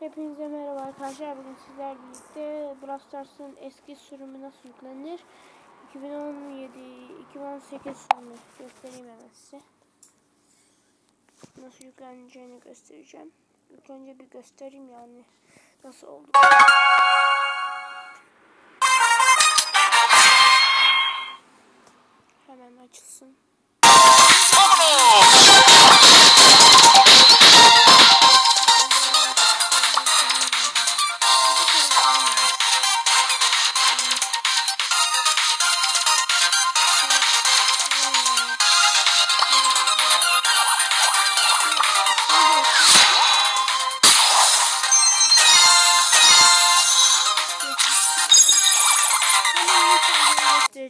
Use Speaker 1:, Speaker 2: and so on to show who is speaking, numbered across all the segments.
Speaker 1: Hepinize merhaba arkadaşlar. Bugün sizler birlikte Brawl Stars'ın eski sürümü nasıl yüklenir? 2017 2018 sürümü göstereyim hemen size. Nasıl yükleneceğini göstereceğim. İlk önce bir göstereyim yani nasıl oldu.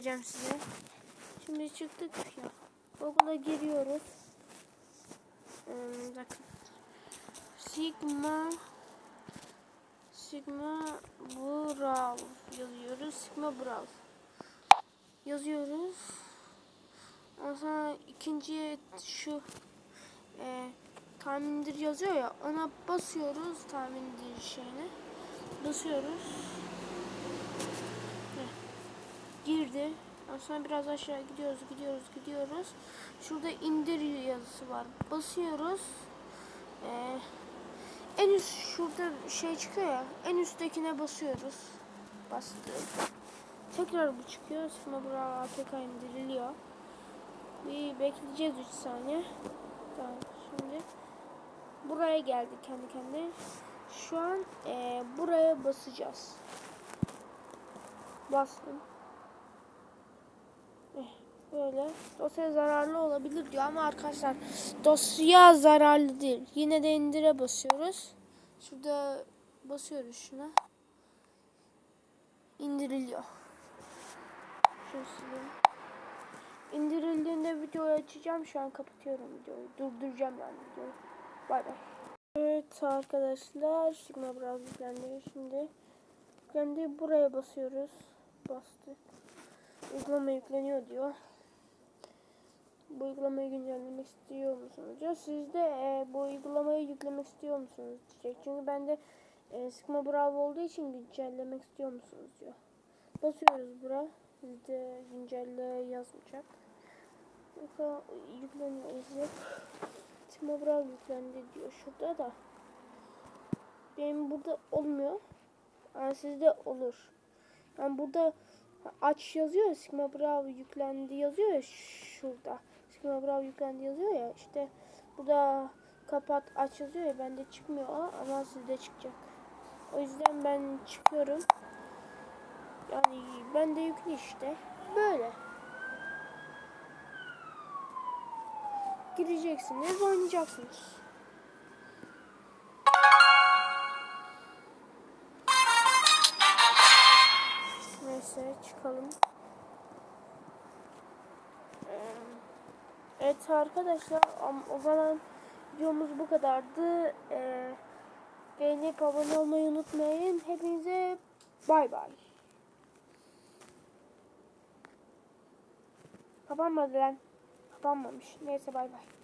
Speaker 1: Göstereceğim size. Şimdi çıktık ya. Google'a giriyoruz. Ee, bakın. Sigma Sigma Brawl yazıyoruz. Sigma Brawl yazıyoruz. Ondan sonra ikinciye şu e, tahmindir yazıyor ya ona basıyoruz tahmindir şeyine basıyoruz. Girdi. Sonra biraz aşağı gidiyoruz gidiyoruz gidiyoruz. Şurada indir yazısı var. Basıyoruz. Ee, en üst şurada şey çıkıyor ya en üsttekine basıyoruz. Bastık tekrar bu çıkıyor. Sonra buraya APK indiriliyor. Bir bekleyeceğiz 3 saniye. Tamam şimdi buraya geldik kendi kendine. Şu an eee, buraya basacağız. Bastım böyle dosya zararlı olabilir diyor ama arkadaşlar dosya zararlı değil yine de indire basıyoruz şurada basıyoruz şuna indiriliyor şunu sileyim. İndirildiğinde videoyu açacağım. Şu an kapatıyorum videoyu. Durduracağım yani videoyu. Bay bay. Evet arkadaşlar. Sigma biraz yüklendi. Şimdi yüklendi. Buraya basıyoruz. Bastık. Uygulama yükleniyor diyor. Bu uygulamayı güncellemek istiyor musunuz diyor. Siz de e, bu uygulamayı yüklemek istiyor musunuz diyecek. Çünkü bende e, Sigma Bravo olduğu için güncellemek istiyor musunuz diyor. Basıyoruz bura. Sizde güncelle yazmayacak. Yoksa yazıyor. Sigma Bravo yüklendi diyor şurada da. Benim burada olmuyor. Yani sizde olur. Yani burada aç yazıyor ya Sigma Bravo yüklendi yazıyor ya şurada. Sigma Bravo yüklendi yazıyor ya işte burada kapat aç yazıyor ya bende çıkmıyor ama sizde çıkacak. O yüzden ben çıkıyorum. Yani ben de yüklü işte. Böyle. Gireceksiniz, oynayacaksınız. Çıkalım. Ee, Evet arkadaşlar o zaman videomuz bu kadardı. Ee, beğenip abone olmayı unutmayın. Hepinize bay bay. Kapanmadı lan. Kapanmamış. Neyse bay bay.